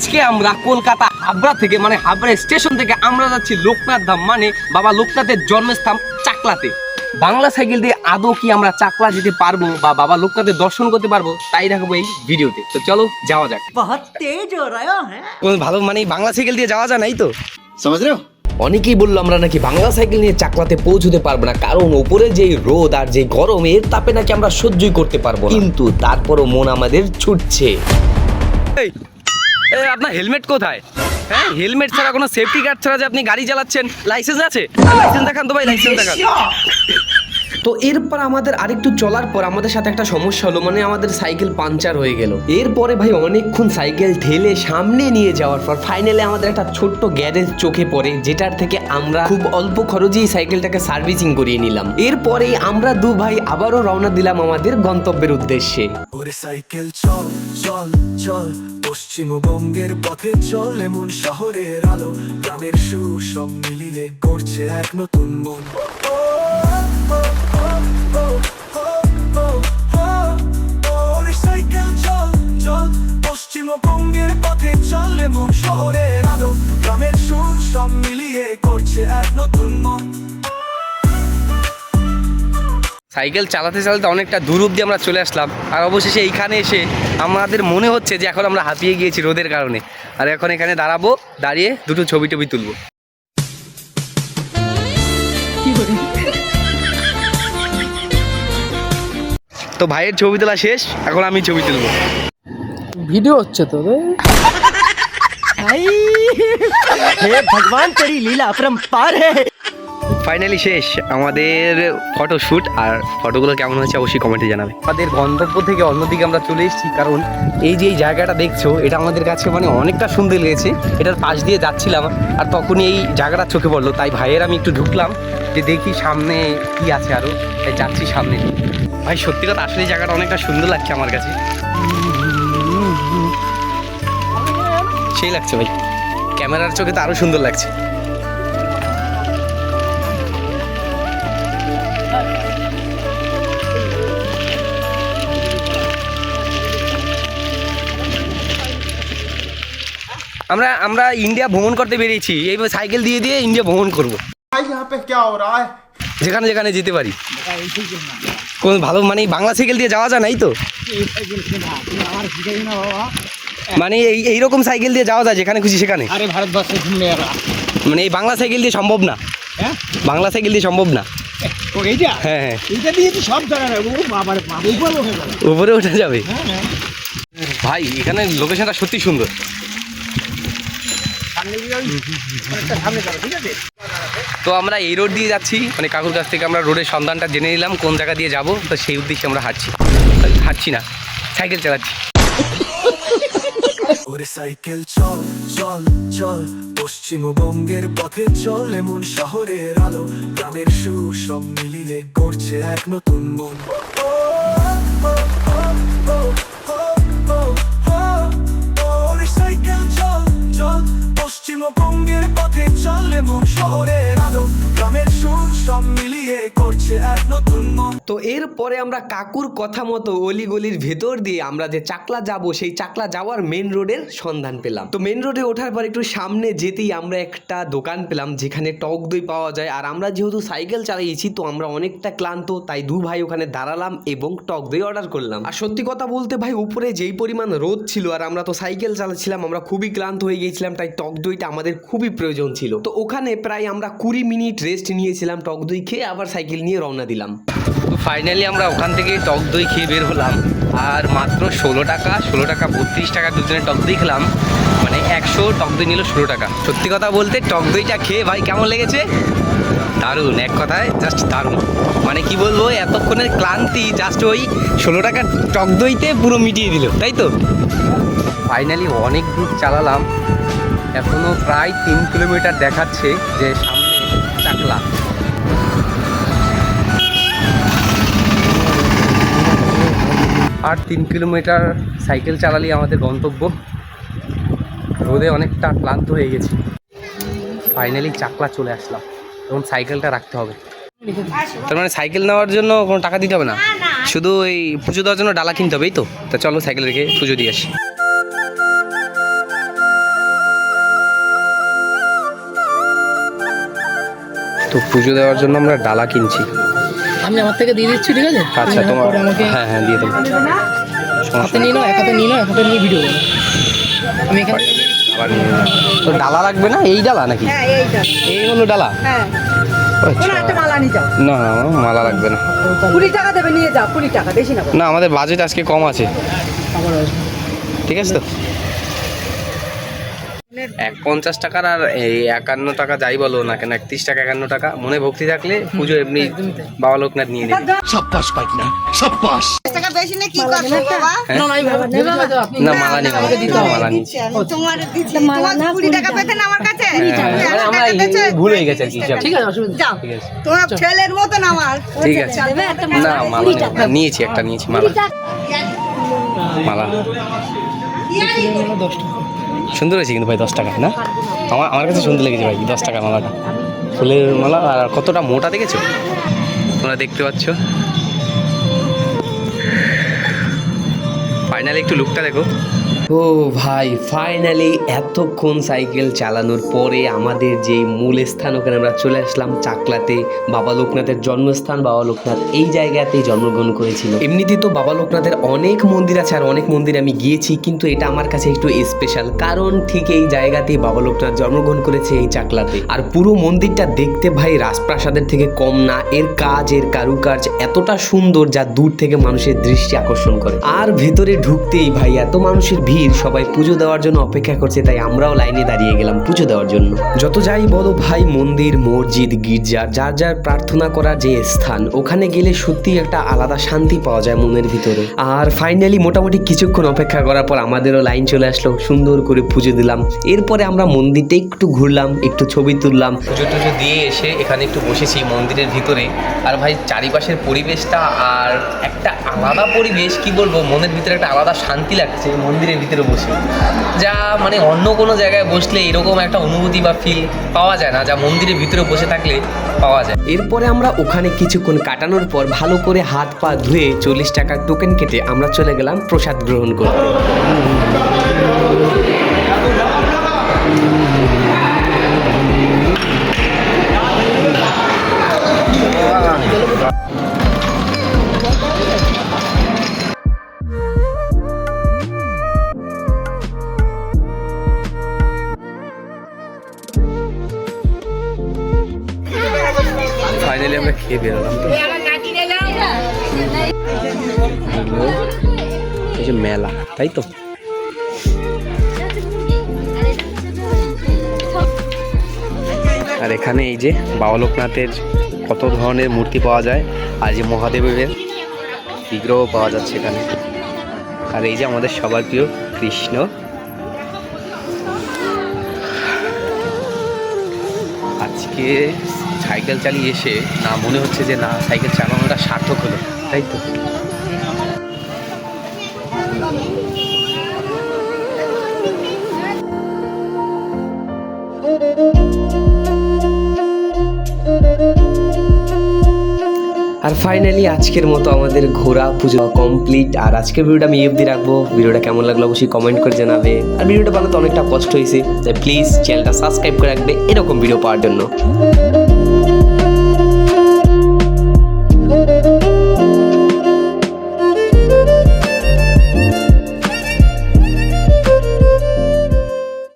আজকে আমরা কলকাতা হাবড়া থেকে মানে হাবড়া স্টেশন থেকে আমরা যাচ্ছি লোকনাথ ধাম মানে বাবা লোকনাথের জন্মস্থান চাকলাতে। বাংলা সাইকেল দিয়ে আদৌ কি আমরা চাকলা যেতে পারব বা বাবা লোকনাথের দর্শন করতে পারব তাই দেখব এই ভিডিওতে। তো চলো যাওয়া যাক। ভালো মানে বাংলা সাইকেল দিয়ে যাওয়া যায় নাই তো? সমাজ অনেকেই বলল আমরা নাকি বাংলা সাইকেল নিয়ে চাকলাতে পৌঁছতে পারব না কারণ ওপরে যে রোদ আর যে গরম এর তাপে নাকি আমরা সহ্যই করতে পারব কিন্তু তারপরও মন আমাদের ছুটছে। আপনার হেলমেট কোথায়? হ্যাঁ হেলমেট ছাড়া কোনো সেফটি গার্ড ছাড়া যে আপনি গাড়ি চালাচ্ছেন? লাইসেন্স আছে? লাইসেন্স দেখান তো ভাই লাইসেন্স দেখান। তো এরপর আমাদের আরেকটু চলার পর আমাদের সাথে একটা সমস্যা হলো মানে আমাদের সাইকেল পাঞ্চার হয়ে গেল। এরপরে ভাই অনেকক্ষণ সাইকেল ঠেলে সামনে নিয়ে যাওয়ার পর ফাইনালি আমাদের একটা ছোট্ট গ্যারেজ চোখে পড়ে, যেটার থেকে আমরা খুব অল্প খরচেই সাইকেলটাকে সার্ভিসিং করিয়ে নিলাম। এরপরেই আমরা দু ভাই আবারও রওনা দিলাম আমাদের গন্তব্যের উদ্দেশ্যে। সাইকেল চল চল চল, পশ্চিমবঙ্গের পথে চল, এমন শহরের আলো, গ্রামের সুর সব মিলিয়ে করছে এক নতুন মন। সাইকেল চালাতে চালাতে অনেকটা দূর অব্দি আমরা চলে আসলাম। আর অবশেষে এইখানে এসে আমাদের মনে হচ্ছে যে এখন আমরা হাঁপিয়ে গিয়েছি রোদের কারণে। আর এখন এখানে দাঁড়াবো দাঁড়িয়ে দুটো ছবি টবি তুলবো। তো ভাইয়ের ছবি তোলা শেষ এখন আমি ছবি তুলবো। ভিডিও হচ্ছে তো ভগবান তরি লীলা পরম্পার হ্যাঁ ফাইনালি শেষ। আমাদের ফটো শ্যুট আর ফটোগুলো কেমন হয়েছে অবশ্যই কমেন্টে জানাবে। আমাদের গন্তব্য থেকে অন্যদিকে আমরা চলে এসেছি, কারণ এই যে এই জায়গাটা দেখছ, এটা আমাদের কাছে মানে অনেকটা সুন্দর লেগেছে। এটার পাশ দিয়ে যাচ্ছিলাম আর তখনই এই জায়গাটা চোখে পড়ল। তাই ভাইয়ের আমি একটু ঢুকলাম, যে দেখি সামনে কি আছে আরও তাই যাচ্ছি সামনে। ভাই, সত্যি কথা, আসলে জায়গাটা অনেকটা সুন্দর লাগছে আমার কাছে। সেই লাগছে ভাই। ক্যামেরার চোখে তো আরও সুন্দর লাগছে। আমরা আমরা ইন্ডিয়া ভ্রমণ করতে বেরিয়েছি। এইভাবে সাইকেল দিয়ে দিয়ে ইন্ডিয়া ভ্রমণ করব। যেখানে যেখানে যেতে পারি। কোন ভালো মানে বাংলা সাইকেল দিয়ে যাওয়া যায় নাই তো? মানে এই এইরকম সাইকেল দিয়ে যাওয়া যায় যেখানে খুশি সেখানে? মানে এই বাংলা সাইকেল দিয়ে সম্ভব না। হ্যাঁ? বাংলা সাইকেল দিয়ে সম্ভব না। হ্যাঁ, হ্যাঁ। উপরে ওঠা যাবে। ভাই এখানে লোকেশনটা সত্যি সুন্দর। তো আমরা এই রোড দিয়ে যাচ্ছি। মানে কাকুর কাছ থেকে আমরা রোডের সন্ধানটা জেনে নিলাম, কোন জায়গা দিয়ে যাব। তো সেই উদ্দেশ্যে আমরা হাঁটছি। হাঁটছি না সাইকেল চালাচ্ছি। সাইকেল চল চল চল। পশ্চিমবঙ্গের পথে চল, এমন শহরের আলো। গ্রামের সব মিলিয়ে করছে এক নতুন মন। পশ্চিমবঙ্গের পথে চল এমন শহরের গ্রামের সুর সব মিলিয়ে করছে নতুন তো এরপরে আমরা কাকুর কথা মতো অলিগলির ভেতর দিয়ে আমরা যে চাকলা যাব, সেই চাকলা যাওয়ার মেন রোডের সন্ধান পেলাম। তো মেন রোডে ওঠার পর একটু সামনে যেতেই আমরা একটা দোকান পেলাম, যেখানে টক দই পাওয়া যায়। আর আমরা যেহেতু সাইকেল চালিয়েছি, তো আমরা অনেকটা ক্লান্ত, তাই দু ভাই ওখানে দাঁড়ালাম এবং টক দই অর্ডার করলাম। আর সত্যি কথা বলতে ভাই, উপরে যেই পরিমাণ রোদ ছিল, আর আমরা তো সাইকেল চালাচ্ছিলাম, আমরা খুবই ক্লান্ত হয়ে গিয়েছিলাম, তাই টক দইটা আমাদের খুবই প্রয়োজন ছিল। তো ওখানে প্রায় আমরা কুড়ি মিনিট রেস্ট নিয়েছিলাম, টক দই খেয়ে আবার সাইকেল নিয়ে রওনা দিলাম। তো ফাইনালি আমরা ওখান থেকে টক দই খেয়ে বের হলাম। আর মাত্র ষোলো টাকা ষোলো টাকা, বত্রিশ টাকা দুজনে টক দই খেলাম। মানে একশো টক দই নিল ষোলো টাকা। সত্যি কথা বলতে টক দইটা খেয়ে ভাই কেমন লেগেছে? দারুণ, এক কথায় জাস্ট দারুণ। মানে কি বলব, এতক্ষণের ক্লান্তি জাস্ট ওই ষোলো টাকা টক দইতে পুরো মিটিয়ে দিল, তাই তো? ফাইনালি অনেক দূর চালালাম। এখনও প্রায় তিন কিলোমিটার দেখাচ্ছে যে চাকলা আর তিন কিলোমিটার সাইকেল চালালেই আমাদের গন্তব্য। রোদে অনেকটা ক্লান্ত হয়ে গেছি। ফাইনালি চাকলা চলে আসলাম এবং সাইকেলটা রাখতে হবে। তার মানে সাইকেল নেওয়ার জন্য কোনো টাকা দিতে হবে না? শুধু ওই পুজো দেওয়ার জন্য ডালা কিনতে হবে এই তো? তা চলো সাইকেল রেখে পুজো দিয়ে আসি। তো পুজো দেওয়ার জন্য আমরা ডালা কিনছি। আমি আমার থেকে দিয়ে দিচ্ছি ঠিক আছে? আচ্ছা তুমি তোমার আমাকে হ্যাঁ হ্যাঁ দিয়ে দেবো। হাতে নিয়ে নাও এক হাতে নিয়ে নাও এক হাতে নিয়ে ভিডিও করো আমি এখানে। তো ডালা লাগবে না? এই ডালা নাকি? হ্যাঁ এই হলো ডালা? হ্যাঁ। আচ্ছা। না না মালা লাগবে না। কুড়ি টাকা দেবে নিয়ে যাও কুড়ি টাকা বেশি না। না আমাদের বাজেট আজকে কম আছে। ঠিক আছে তো? এক পঞ্চাশ টাকার আর এই একান্ন টাকা যাই বলো না কেন একত্রিশ টাকা একান্ন টাকা মনে ভক্তি থাকলে পুজো এমনি বাবা লোকনাথ নিয়ে নেবে। না কি করছ বাবা? না আপনি না মালা আমার হ্যাঁ, মানে আমরা এই- গেছে আর কি ঠিক আছে অসুবিধা নেই। যাও। ঠিক আছে। তোমার ছেলের মতন আমার। ঠিক আছে। না মালা। নিয়েছি একটা নিয়েছি মালা। মালা। দশ টাকা। সুন্দর হয়েছে কিন্তু ভাই দশ টাকা, না? আমার আমার কাছে সুন্দর লেগেছে ভাই, দশ টাকা মালাটা। ফুলের মালা, আর কতটা মোটা দেখেছ? তোমরা দেখতে পাচ্ছ। ফাইনালি একটু লুকটা দেখো। ও ভাই ফাইনালি এতক্ষণ সাইকেল চালানোর পরে আমাদের যে মূল স্থান, ওখানে আমরা চলে আসলাম চাকলাতে। বাবা লোকনাথের জন্মস্থান, বাবা লোকনাথ এই জায়গাতেই জন্মগ্রহণ করেছিল। এমনিতেই তো বাবা লোকনাথের অনেক মন্দির আছে আর অনেক মন্দির আমি গিয়েছি, কিন্তু এটা আমার কাছে একটু স্পেশাল কারণ ঠিক এই জায়গাতেই বাবা লোকনাথ জন্মগ্রহণ করেছে এই চাকলাতে। আর পুরো মন্দিরটা দেখতে ভাই রাজপ্রাসাদের থেকে কম না, এর কাজ, এর কারুকাজ এতটা সুন্দর যা দূর থেকে মানুষের দৃষ্টি আকর্ষণ করে। আর ভেতরে ঢুকতেই ভাই এত মানুষের ভিড় সবাই পুজো দেওয়ার জন্য অপেক্ষা করছে, তাই আমরাও লাইনে দাঁড়িয়ে গেলাম পুজো দেওয়ার জন্য। যত যাই বলো ভাই, মন্দির, মসজিদ, গির্জা, যার যার প্রার্থনা করা যে স্থান, ওখানে গেলে সত্যি একটা আলাদা শান্তি পাওয়া যায় মনের ভিতরে। আর ফাইনালি মোটামুটি কিছুক্ষণ অপেক্ষা করার পর আমাদেরও লাইন চলে আসলো, সুন্দর করে পুজো দিলাম। এরপরে আমরা মন্দিরটা একটু ঘুরলাম, একটু ছবি তুললাম। পুজো টুজো দিয়ে এসে এখানে একটু বসেছি মন্দিরের ভিতরে। আর ভাই, চারিপাশের পরিবেশটা আর একটা আলাদা পরিবেশ, কি বলব, মনের ভিতরে একটা আলাদা শান্তি লাগছে মন্দিরের ভিতরে বসে। যা মানে অন্য কোনো জায়গায় বসলে এরকম একটা অনুভূতি বা ফিল পাওয়া যায় না, যা মন্দিরের ভিতরে বসে থাকলে পাওয়া যায়। এরপরে আমরা ওখানে কিছুক্ষণ কাটানোর পর ভালো করে হাত পা ধুয়ে চল্লিশ টাকার টোকেন কেটে আমরা চলে গেলাম প্রসাদ গ্রহণ করতে। খেয়ে বেরোলাম তো। এই যে মেলা, তাই তো? আর এখানে এই যে বাবা লোকনাথের কত ধরনের মূর্তি পাওয়া যায়, আর যে মহাদেবের বিগ্রহ পাওয়া যাচ্ছে এখানে। আর এই যে আমাদের সবার প্রিয় কৃষ্ণ। আজকে সাইকেল চালিয়ে এসে না মনে হচ্ছে যে না, সাইকেল চালানোটা সার্থক হলো, তাই তো? আর ফাইনালি আজকের মতো আমাদের ঘোরা পুজো কমপ্লিট আর আজকের ভিডিওটা আমি অবধি রাখব। ভিডিওটা কেমন লাগল অবশ্যই কমেন্ট করে জানাবে। আর ভিডিওটা বানাতে অনেকটা কষ্ট হয়েছে, তাই প্লিজ চ্যানেলটা সাবস্ক্রাইব করে রাখবে এরকম ভিডিও পাওয়ার জন্য। Thank you.